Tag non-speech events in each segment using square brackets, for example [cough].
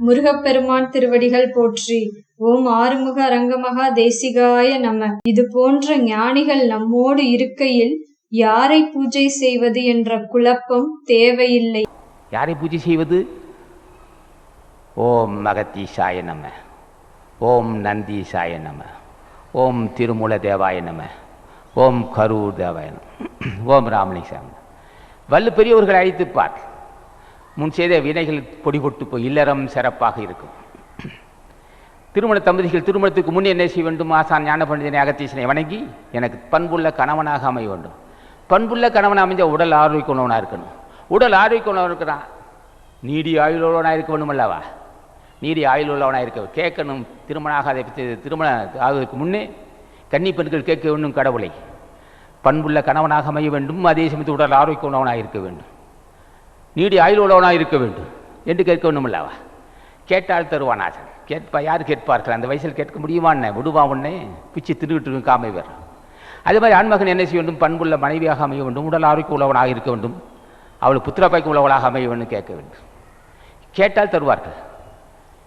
முருகப்பெருமான் திருவடிகள் போற்றி. ஓம் ஆறுமுக அரங்கமகா தேசிகாய நம. இது போன்ற ஞானிகள் நம்மோடு இருக்கையில் யாரை பூஜை செய்வது என்ற குழப்பம் தேவையில்லை. யாரை பூஜை செய்வது? ஓம் மகத்தீசாய நம. ஓம் நந்தீசாய நம. ஓம் திருமூல தேவாய நம. ஓம் கரூர் தேவாய நம. [clears throat] ஓம் ராமலிங்காய நம. வல்லு பெரியவர்கள் அழைத்துப்பார் முன் செய்த வினைகள் பொடிபொட்டு போய் இல்லறம் சிறப்பாக இருக்கும். திருமண தம்பதிகள் திருமணத்துக்கு முன்னே என்ன செய்ய வேண்டும்? ஆசான் ஞான பண்டிதனை அகத்தீசனை வணங்கி எனக்கு பண்புள்ள கணவனாக அமைய வேண்டும். பண்புள்ள கணவன் அமைஞ்ச உடல் ஆரோக்கியமானவனாக இருக்கணும். உடல் ஆரோக்கியமானவன் இருக்கிறான் நீடி ஆயுள் உள்ளவனாக இருக்க வேண்டும் அல்லவா நீடி ஆயுள் உள்ளவனாக இருக்க கேட்கணும். திருமணம் ஆகாத பற்றி திருமணம் ஆகுவதற்கு முன்னே கன்னி பெண்கள் கேட்க வேண்டும் கடவுளை. பண்புள்ள கணவனாக அமைய வேண்டும். அதே சமயத்தில் உடல் ஆரோக்கிய உள்ளவனாக இருக்க வேண்டும். நீடி ஆயுள் உள்ளவனாக இருக்க வேண்டும். என்று கேட்க வேண்டும் கேட்டால் தருவான் ஆசன். கேட்பா யார் கேட்பார்கள்? அந்த வயசில் கேட்க முடியுமான்னு விடுவா உடனே பிச்சு திருவிட்டு இருக்கும் காமை வேறு. அதே மாதிரி ஆண்மகன் என்ன செய்ய வேண்டும்? பண்புள்ள மனைவியாக அமைய வேண்டும். உடல் ஆரோக்கிய உள்ளவனாக இருக்க வேண்டும். அவள் புத்திரப்பாய்க்கு உள்ளவளாக அமைய வேண்டும் கேட்க வேண்டும். கேட்டால் தருவார்கள்.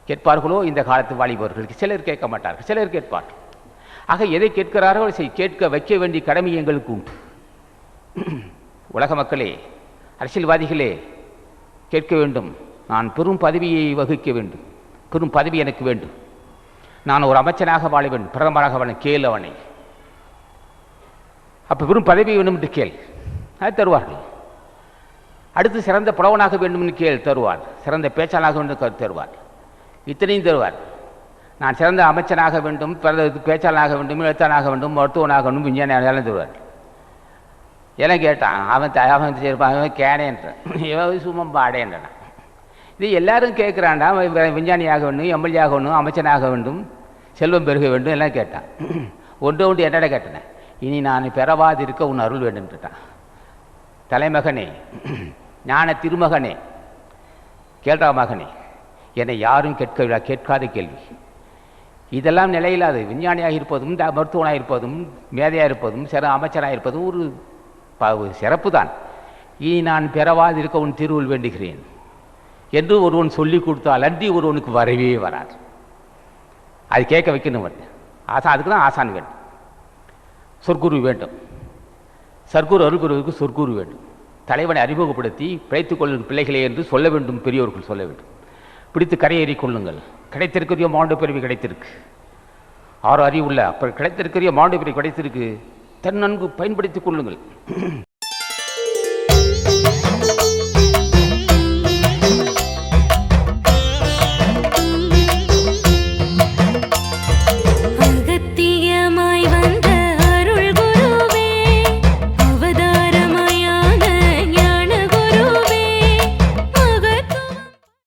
கேட்பார்களோ? இந்த காலத்து வாலிபவர்களுக்கு சிலர் கேட்க மாட்டார்கள். சிலர் கேட்பார்கள். ஆக எதை கேட்கிறார்களோ செய். கேட்க வைக்க வேண்டிய கடமை எங்களுக்கு உண்டு. உலக மக்களே அரசியல்வாதிகளே கேட்க வேண்டும். நான் பெரும் பதவியை வகிக்க வேண்டும். பெரும் பதவி எனக்கு வேண்டும். நான் ஒரு அமைச்சனாக வாழ வேண்டும் பிரதமராக வாழ கேள் அவனை. அப்போ பெரும் பதவி வேண்டும் என்று கேள். அது தருவார்கள் அடுத்து சிறந்த புலவனாக வேண்டும் என்று கேள் தருவார். சிறந்த பேச்சாளாக வேண்டும் தருவார். இத்தனையும் தருவார். நான் சிறந்த அமைச்சனாக வேண்டும் பிறந்த பேச்சாளனாக வேண்டும் எழுத்தாளனாக வேண்டும் மருத்துவனாக வேண்டும் விஞ்ஞானியாக தருவார். எல்லாம் கேட்டான். அவன் த- அவன் சரிப்பான் அவன் கேனேன்றான் இவன் சும்மா பாடேன்றான் இது எல்லாரும் கேட்குறான்டா விஞ்ஞானி ஆக விஞ்ஞானியாக வேண்டும் எம்எல்ஏ ஆக வேண்டும் அமைச்சனாக வேண்டும் செல்வம் பெருக வேண்டும் எல்லாம் கேட்டான். ஒன்று ஒன்று என்னடா கேட்டேன்? இனி நான் பெறவாதிருக்க உன் அருள் வேண்டும்ன்றான் தலைமகனே ஞான திருமகனே கேட்டா மகனே என்னை யாரும் கேட்க கேட்காத கேள்வி. இதெல்லாம் நிலையில்லாது விஞ்ஞானியாக இருப்பதும் மருத்துவனாக இருப்பதும் மேதையாக இருப்பதும் சிற அமைச்சராக இருப்பதும் ஒரு சிறப்பு தான் இனி நான் பெறவாதிருக்க உன் திருவுள் வேண்டுகிறேன் என்று ஒருவன் சொல்லி கொடுத்தால் அன்றி ஒருவனுக்கு வரவே வராது. அது கேட்க வைக்கணும் வந்து ஆசா அதுக்கு தான் ஆசான் வேண்டும். சொற்குரு வேண்டும். சர்க்குரு அருகுருவுக்கு சொற்குரு வேண்டும். தலைவனை அறிமுகப்படுத்தி பிழைத்துக் கொள்ளும் பிள்ளைகளே என்று சொல்ல வேண்டும் பெரியோர்கள் சொல்ல வேண்டும். பிடித்து கரையேறி கொள்ளுங்கள். கிடைத்திருக்கிற மாண்டு பிறவி கிடைத்திருக்கு. ஆறு அறிவுள்ள அப்புறம் கிடைத்திருக்கிற மாண்டு பிறவி கிடைத்திருக்கு. தன் நன்கு பயன்படுத்திக் கொள்ளுங்கள்.